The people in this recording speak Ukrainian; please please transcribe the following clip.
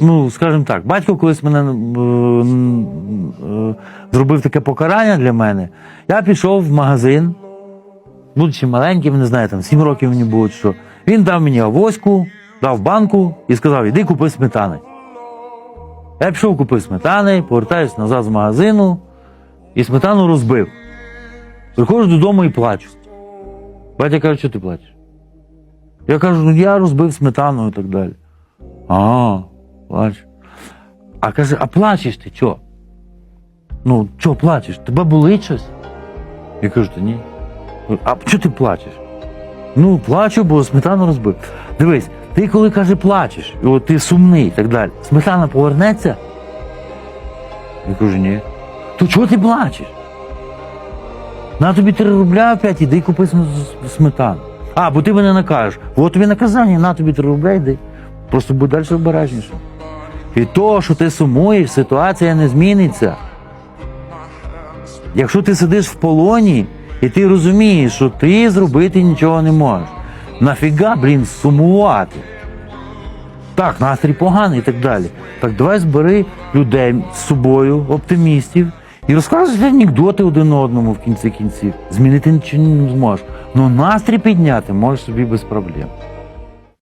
Ну, скажімо так, батько колись мене е, е, зробив таке покарання для мене. Я пішов в магазин, будучи маленьким, не знаю, там 7 років мені було що. Він дав мені авоську, дав банку і сказав: іди купи сметани. Я пішов купив сметани, повертаюся назад з магазину і сметану розбив. Приходжу додому і плачу. Батя каже, що ти плачеш? Я кажу, ну я розбив сметану і так далі. А, плач. А каже, а плачеш ти чо? Ну, чо плачеш? Тебе болить щось? Я кажу, та ні. А чого ти плачеш? Ну, плачу, бо сметану розбив. Дивись, ти коли каже плачеш, і от ти сумний і так далі, сметана повернеться? Я кажу, ні. То чого ти плачеш? На тобі 3 рубля опять, іди купи сметану. А, бо ти мене накажеш. От тобі наказання, на тобі 3 рубля, йди. Просто будь далі обережніше. І то, що ти сумуєш, ситуація не зміниться. Якщо ти сидиш в полоні і ти розумієш, що ти зробити нічого не можеш, нафіга, блін, сумувати? Так, настрій поганий і так далі. Так давай збери людей з собою, оптимістів, і розказуй анекдоти один одному в кінці кінців. Змінити нічого не зможеш. Ну настрій підняти можеш собі без проблем.